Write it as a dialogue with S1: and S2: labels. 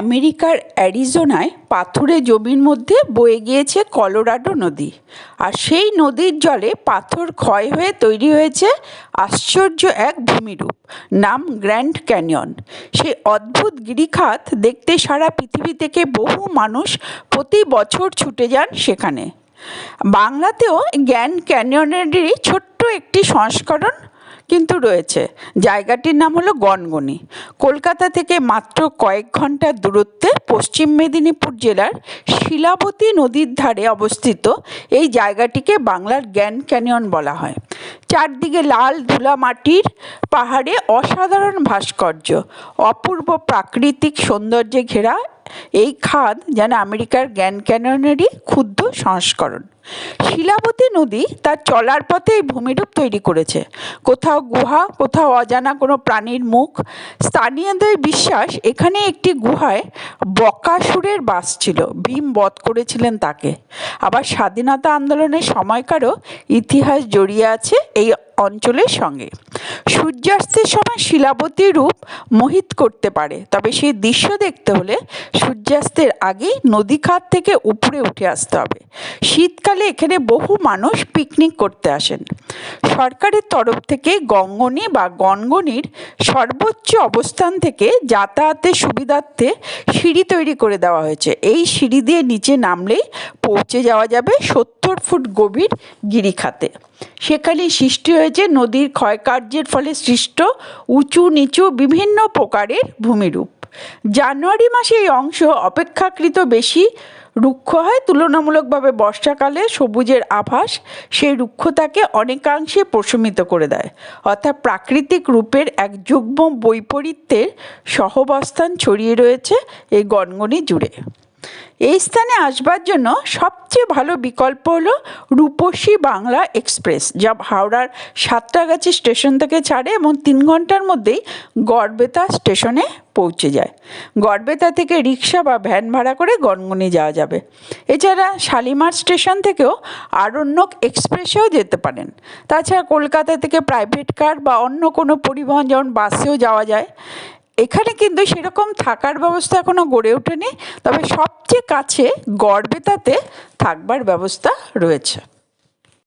S1: আমেরিকার অ্যারিজোনায় পাথুরে জমির মধ্যে বয়ে গিয়েছে কলোরাডো নদী। আর সেই নদীর জলে পাথর ক্ষয় হয়ে তৈরি হয়েছে আশ্চর্য এক ভূমিরূপ, নাম গ্র্যান্ড ক্যানিয়ন। সেই অদ্ভুত গিরিখাত দেখতে সারা পৃথিবী থেকে বহু মানুষ প্রতি বছর ছুটে যান সেখানে। বাংলাতেও গ্র্যান্ড ক্যানিয়নেরই ছোট্ট একটি সংস্করণ কিন্তু রয়েছে। জায়গাটির নাম হলো গনগনি। কলকাতা থেকে মাত্র কয়েক ঘণ্টার দূরত্বে পশ্চিম মেদিনীপুর জেলার শিলাবতী নদীর ধারে অবস্থিত এই জায়গাটিকে বাংলার জ্ঞান ক্যানিয়ন বলা হয়। চারদিকে লাল ধুলা মাটির পাহাড়ে অসাধারণ ভাস্কর্য, অপূর্ব প্রাকৃতিক সৌন্দর্যে ঘেরা এই খাদ যেন আমেরিকার গ্র্যান্ড ক্যানিয়নেরই ক্ষুদ্র সংস্করণ। শিলাবতী নদী তার চলার পথে এই ভূমিরূপ তৈরি করেছে। কোথাও গুহা, কোথাও অজানা কোনো প্রাণীর মুখ। স্থানীয়দের বিশ্বাস এখানে একটি গুহায় বকাসুরের বাস ছিল। ভীম বধ করেছিলেন তাকে। আবার স্বাধীনতা আন্দোলনের সময়কারও ইতিহাস জড়িয়ে আছে এই অঞ্চলের সঙ্গে। সূর্যাস্তের সময় শিলাবতী রূপ মোহিত করতে পারে। তবে সেই দৃশ্য দেখতে হলে সূর্যাস্তের আগেই নদী খাত থেকে উপরে উঠে আসতে হবে। শীতকালে এখানে বহু মানুষ পিকনিক করতে আসেন। সরকারের তরফ থেকে গঙ্গনি বা গনগনির সর্বোচ্চ অবস্থান থেকে যাতায়াতের সুবিধার্থে সিঁড়ি তৈরি করে দেওয়া হয়েছে। এই সিঁড়ি দিয়ে নিচে নামলেই পৌঁছে যাওয়া যাবে সত্তর ফুট গভীর গিরিখাতে। সেখানে সৃষ্টি হয়েছে নদীর ক্ষয়কার্যের ফলে সৃষ্ট উঁচু নিচু বিভিন্ন প্রকারের ভূমিরূপ। জানুয়ারি মাসে এই অংশ অপেক্ষাকৃত বেশি রুক্ষ হয়। তুলনামূলকভাবে বর্ষাকালে সবুজের আভাস সেই রুক্ষতাকে অনেকাংশে প্রশমিত করে দেয়। অর্থাৎ প্রাকৃতিক রূপের এক যুগ্ম বৈপরীত্যের সহবস্থান ছড়িয়ে রয়েছে এই গনগনি জুড়ে। এই স্থানে আসবার জন্য সবচেয়ে ভালো বিকল্প হলো রূপসী বাংলা এক্সপ্রেস, যা হাওড়ার সাতটাগাছি স্টেশন থেকে ছাড়ে এবং তিন ঘণ্টার মধ্যেই গড়বেতা স্টেশনে পৌঁছে যায়। গড়বেতা থেকে রিক্সা বা ভ্যান ভাড়া করে গনগনি যাওয়া যাবে। এছাড়া শালিমার স্টেশন থেকেও আরণ্যক এক্সপ্রেসেও যেতে পারেন। তাছাড়া কলকাতা থেকে প্রাইভেট কার বা অন্য কোনো পরিবহন যেমন বাসেও যাওয়া যায়। এখানে কিন্তু সেরকম থাকার ব্যবস্থা এখনও গড়ে ওঠেনি, তবে সবচেয়ে কাছে গড়বেতাতে থাকবার ব্যবস্থা রয়েছে।